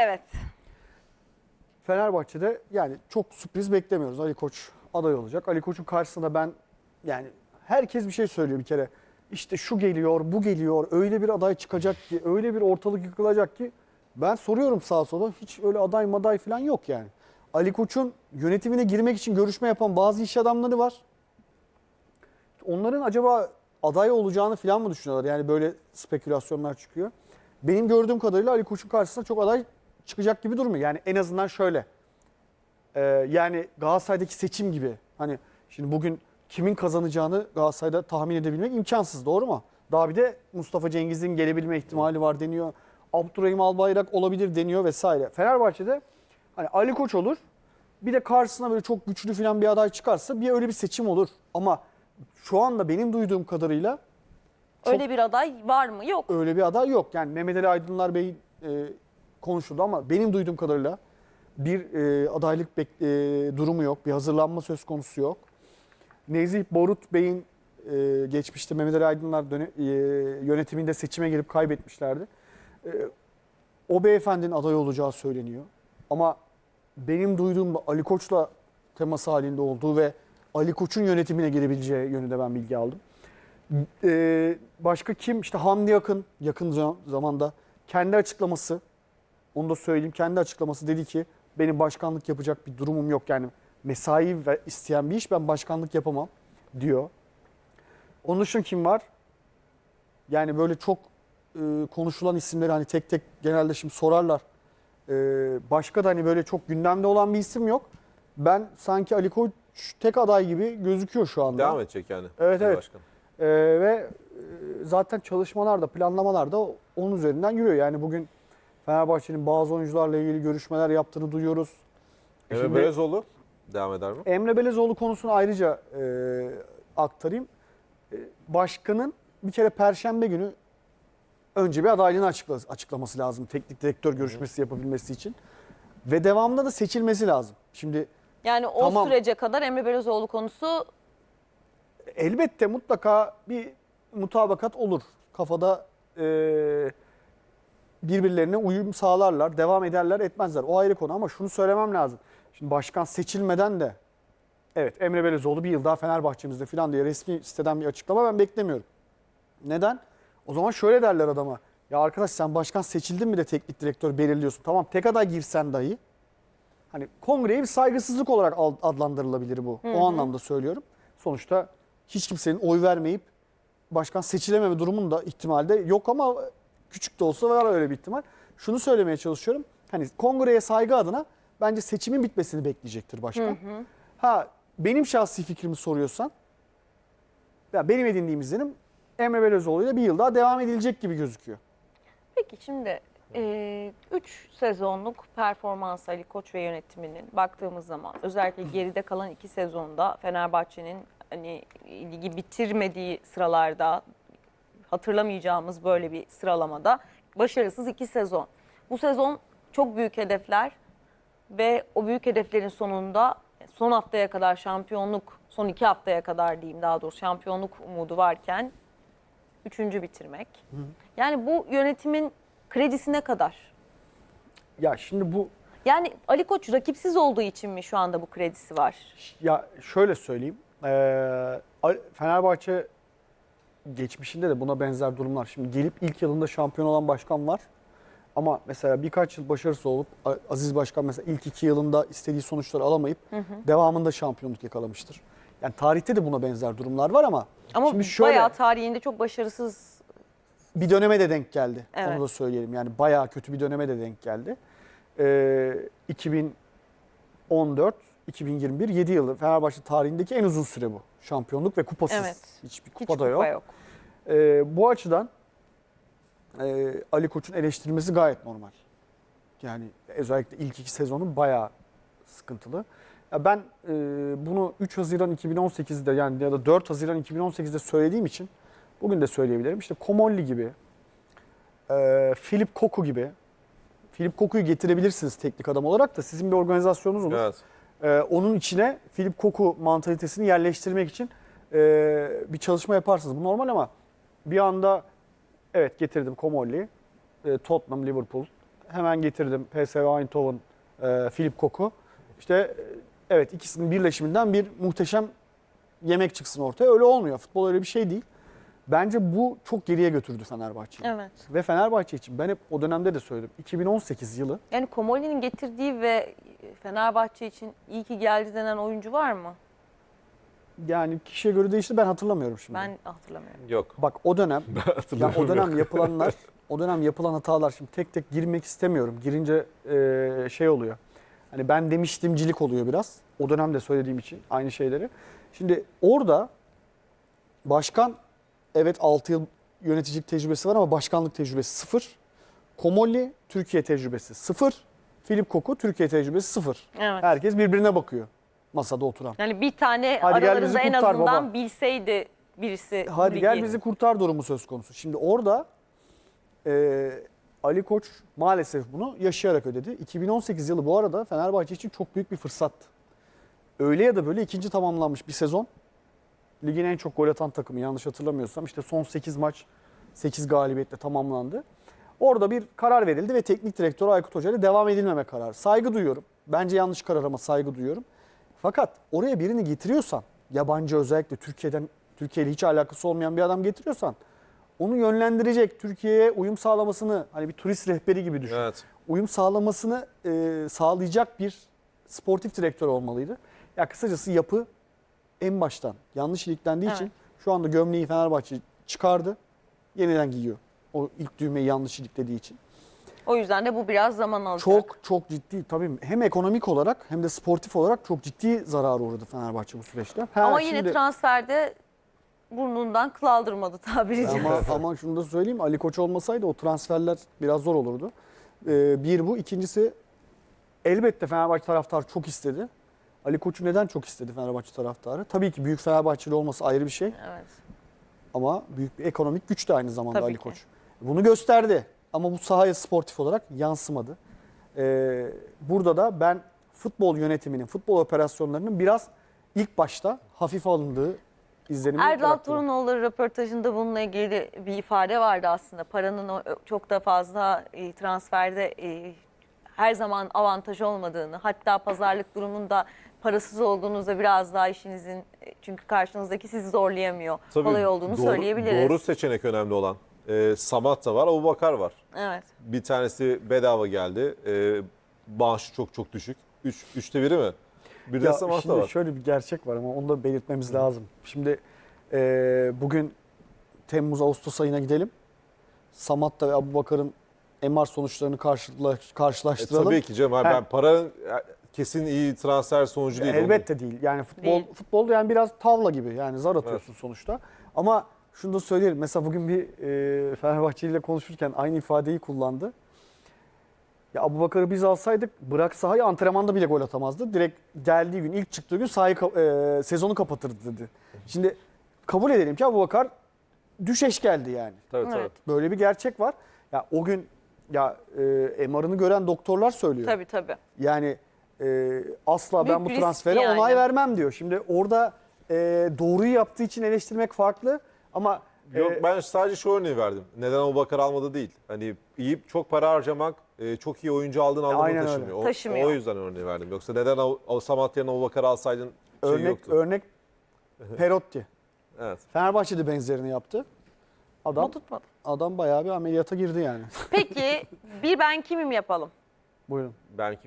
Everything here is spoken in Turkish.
Evet. Fenerbahçe'de yani çok sürpriz beklemiyoruz. Ali Koç aday olacak. Ali Koç'un karşısında ben yani herkes bir şey söylüyor bir kere. İşte şu geliyor, bu geliyor, öyle bir aday çıkacak ki, öyle bir ortalık yıkılacak ki. Ben soruyorum sağa sola hiç öyle aday maday falan yok yani. Ali Koç'un yönetimine girmek için görüşme yapan bazı iş adamları var. Onların acaba aday olacağını falan mı düşünüyorlar? Yani böyle spekülasyonlar çıkıyor. Benim gördüğüm kadarıyla Ali Koç'un karşısına çok aday çıkacak gibi durmuyor. Yani en azından şöyle. Ee, yani Galatasaray'daki seçim gibi. Hani şimdi bugün kimin kazanacağını Galatasaray'da tahmin edebilmek imkansız doğru mu? Daha bir de Mustafa Cengiz'in gelebilme ihtimali var deniyor. Abdurrahim Albayrak olabilir deniyor vesaire. Fenerbahçe'de hani Ali Koç olur. Bir de karşısına böyle çok güçlü falan bir aday çıkarsa bir öyle bir seçim olur. Ama şu anda benim duyduğum kadarıyla Çok- Öyle bir aday var mı? Yok. öyle bir aday yok. Yani Mehmet Ali Aydınlar Bey e, konuşuldu ama benim duyduğum kadarıyla bir e, adaylık bek- e, durumu yok. Bir hazırlanma söz konusu yok. Nezih Borut Bey'in e, geçmişte Mehmet Ali Aydınlar döne- e, yönetiminde seçime girip kaybetmişlerdi. E, o beyefendinin aday olacağı söyleniyor. Ama benim duyduğum Ali Koç'la teması halinde olduğu ve Ali Koç'un yönetimine girebileceği yönünde ben bilgi aldım. Ee, başka kim? İşte Hamdi Yakın yakın za- zamanda kendi açıklaması onu da söyleyeyim. Kendi açıklaması dedi ki benim başkanlık yapacak bir durumum yok. Yani mesai ve isteyen bir iş ben başkanlık yapamam diyor. Onun dışında kim var? Yani böyle çok e, konuşulan isimleri hani tek tek genelde şimdi sorarlar. E, başka da hani böyle çok gündemde olan bir isim yok. Ben sanki Ali Koç tek aday gibi gözüküyor şu anda. Devam edecek yani. Evet, evet. Başkan. Ee, ve e, zaten çalışmalar da planlamalar da onun üzerinden yürüyor. Yani bugün Fenerbahçe'nin bazı oyuncularla ilgili görüşmeler yaptığını duyuyoruz. Emre Şimdi- Belezoğlu devam eder mi? Emre Belezoğlu konusunu ayrıca e, aktarayım. E, başkanın bir kere Perşembe günü önce bir adaylığını açıkla, açıklaması lazım. Teknik direktör görüşmesi yapabilmesi için. Ve devamında da seçilmesi lazım. Şimdi Yani o Tamam. sürece kadar Emre Belözoğlu konusu elbette mutlaka bir mutabakat olur. Kafada e, birbirlerine uyum sağlarlar, devam ederler, etmezler. O ayrı konu ama şunu söylemem lazım. Şimdi başkan seçilmeden de evet Emre Belözoğlu bir yıl daha Fenerbahçe'mizde falan diye resmi siteden bir açıklama ben beklemiyorum. Neden? O zaman şöyle derler adama. Ya arkadaş sen başkan seçildin mi de teknik direktör belirliyorsun. Tamam tek aday girsen dahi. Hani kongreye bir saygısızlık olarak adlandırılabilir bu. O anlamda söylüyorum. Sonuçta hiç kimsenin oy vermeyip başkan seçilememe durumunda ihtimalde yok ama küçük de olsa var öyle bir ihtimal. Şunu söylemeye çalışıyorum. Hani kongreye saygı adına bence seçimin bitmesini bekleyecektir başkan. Ha benim şahsi fikrimi soruyorsan ya benim edindiğim izlenim Emre Belözoğlu'yla bir yıl daha devam edilecek gibi gözüküyor. Peki şimdi 3 sezonluk performans Ali Koç ve yönetiminin baktığımız zaman özellikle geride kalan 2 sezonda Fenerbahçe'nin hani ligi bitirmediği sıralarda hatırlamayacağımız böyle bir sıralamada başarısız 2 sezon. Bu sezon çok büyük hedefler ve o büyük hedeflerin sonunda son haftaya kadar şampiyonluk, son iki haftaya kadar diyeyim daha doğrusu şampiyonluk umudu varken üçüncü bitirmek. Yani bu yönetimin kredisi ne kadar? Ya şimdi bu Yani Ali Koç rakipsiz olduğu için mi şu anda bu kredisi var? Ya şöyle söyleyeyim. Ee, Fenerbahçe geçmişinde de buna benzer durumlar. Şimdi gelip ilk yılında şampiyon olan başkan var. Ama mesela birkaç yıl başarısız olup Aziz Başkan mesela ilk iki yılında istediği sonuçları alamayıp devamında şampiyonluk yakalamıştır. Yani tarihte de buna benzer durumlar var ama, Ama şimdi şöyle bayağı tarihinde çok başarısız. bir döneme de denk geldi. Evet. Onu da söyleyelim. Yani bayağı kötü bir döneme de denk geldi. Ee, 2014 2021 7 yılı Fenerbahçe tarihindeki en uzun süre bu. Şampiyonluk ve kupasız. Evet. Hiçbir Hiç kupa da kupa yok. yok. Ee, bu açıdan e, Ali Koç'un eleştirilmesi gayet normal. Yani özellikle ilk iki sezonu bayağı sıkıntılı. Ya ben e, bunu 3 Haziran 2018'de yani ya da 4 Haziran 2018'de söylediğim için bugün de söyleyebilirim. İşte Komolli gibi, e, Philip Koku gibi. Philip Koku'yu getirebilirsiniz teknik adam olarak da sizin bir organizasyonunuz olur. Evet. Ee, onun içine Philip Koku mantalitesini yerleştirmek için e, bir çalışma yaparsınız. Bu normal ama bir anda evet getirdim Komolli, e, Tottenham, Liverpool. hemen getirdim. PSV Eindhoven, e, Filip Koku. İşte e, evet ikisinin birleşiminden bir muhteşem yemek çıksın ortaya. Öyle olmuyor. Futbol öyle bir şey değil. Bence bu çok geriye götürdü Fenerbahçe'yi. Evet. Ve Fenerbahçe için ben hep o dönemde de söyledim. 2018 yılı Yani Komoli'nin getirdiği ve Fenerbahçe için iyi ki geldi denen oyuncu var mı? Yani kişiye göre değişti ben hatırlamıyorum şimdi. Ben hatırlamıyorum. Yok. Bak o dönem ya o dönem yapılanlar o dönem yapılan hatalar şimdi tek tek girmek istemiyorum. Girince e, şey oluyor. Hani ben demiştimcilik oluyor biraz. O dönemde söylediğim için aynı şeyleri. Şimdi orada başkan evet 6 yıl yöneticilik tecrübesi var ama başkanlık tecrübesi sıfır. Komolli Türkiye tecrübesi sıfır. Filip Koku Türkiye tecrübesi sıfır. Evet. Herkes birbirine bakıyor masada oturan. Yani bir tane Hadi gel bizi aralarında en kurtar azından baba. bilseydi birisi Hadi gel bizi kurtar durumu söz konusu. Şimdi orada e, Ali Koç maalesef bunu yaşayarak ödedi. 2018 yılı bu arada Fenerbahçe için çok büyük bir fırsattı. Öyle ya da böyle ikinci tamamlanmış bir sezon. Ligin en çok gol atan takımı yanlış hatırlamıyorsam işte son 8 maç 8 galibiyetle tamamlandı. Orada bir karar verildi ve teknik direktör Aykut Hoca ile devam edilmeme kararı. Saygı duyuyorum. Bence yanlış karar ama saygı duyuyorum. Fakat oraya birini getiriyorsan, yabancı özellikle Türkiye'den Türkiye ile hiç alakası olmayan bir adam getiriyorsan onu yönlendirecek, Türkiye'ye uyum sağlamasını hani bir turist rehberi gibi düşün. Evet. Uyum sağlamasını e, sağlayacak bir sportif direktör olmalıydı. Ya kısacası yapı en baştan yanlış iliklendiği için Evet. şu anda gömleği Fenerbahçe çıkardı. Yeniden giyiyor. O ilk düğmeyi yanlış iliklediği için. O yüzden de bu biraz zaman alacak. Çok çok ciddi tabii hem ekonomik olarak hem de sportif olarak çok ciddi zarara uğradı Fenerbahçe bu süreçte. Ha, Ama yine şimdi- transferde burnundan kıl aldırmadı tabiri caizse. ama şunu da söyleyeyim Ali Koç olmasaydı o transferler biraz zor olurdu. Ee, bir bu. ikincisi elbette Fenerbahçe taraftarı çok istedi. Ali Koç'u neden çok istedi Fenerbahçe taraftarı? Tabii ki büyük Fenerbahçeli olması ayrı bir şey. Evet. Ama büyük bir ekonomik güç de aynı zamanda Tabii Ali ki. Koç. Bunu gösterdi ama bu sahaya sportif olarak yansımadı. Ee, burada da ben futbol yönetiminin, futbol operasyonlarının biraz ilk başta hafife alındığı izlenimi Erdal bıraktı. Torunoğlu röportajında bununla ilgili bir ifade vardı aslında. Paranın çok da fazla e, transferde e, her zaman avantaj olmadığını, hatta pazarlık durumunda parasız olduğunuzda biraz daha işinizin e, çünkü karşınızdaki sizi zorlayamıyor. kolay olduğunu doğru, söyleyebiliriz. Doğru seçenek önemli olan. Ee, Samatta var, Abu Bakar var. Evet. Bir tanesi bedava geldi. Ee, maaşı çok çok düşük. Üç, üçte biri mi? Bir de Ya Samatta şimdi var. şöyle bir gerçek var ama onu da belirtmemiz lazım. Şimdi e, bugün Temmuz-Ağustos ayına gidelim. Samatta ve Abubakar'ın MR sonuçlarını karşıla, E, karşılaştıralım. tabii ki. Hayır, Ha. Ben para kesin iyi transfer sonucu değil. Elbette değil. Yani futbol Değil. futbol yani biraz tavla gibi. Yani zar atıyorsun sonuçta. Ama şunu da söyleyelim. Mesela bugün bir e, Fenerbahçeli ile konuşurken aynı ifadeyi kullandı. Ya Abubakar'ı biz alsaydık bırak sahayı antrenmanda bile gol atamazdı. Direkt geldiği gün ilk çıktığı gün sahayı e, sezonu kapatırdı dedi. Şimdi kabul edelim ki Abubakar düşeş geldi yani. Tabii tabii. Evet. Böyle bir gerçek var. Ya o gün ya e, MR'ını gören doktorlar söylüyor. Tabii tabii. Yani e, asla Büyük ben bu risk transfere yani. onay vermem diyor. Şimdi orada e, doğruyu yaptığı için eleştirmek farklı ama e, Yok ben sadece şu örneği verdim. Neden Abu Bakar almadı değil. Hani iyi çok para harcamak, e, çok iyi oyuncu aldığın anlamına Aynen öyle. taşımıyor. O, Taşımıyor. o yüzden örneği verdim. Yoksa neden Samat yerine Abu Bakar alsaydın şey örnek yoktu. örnek Perotti. Evet. Fenerbahçe de benzerini yaptı. Adam O tutmadı. adam bayağı bir ameliyata girdi yani. Peki bir ben kimim yapalım. Buyurun. Belki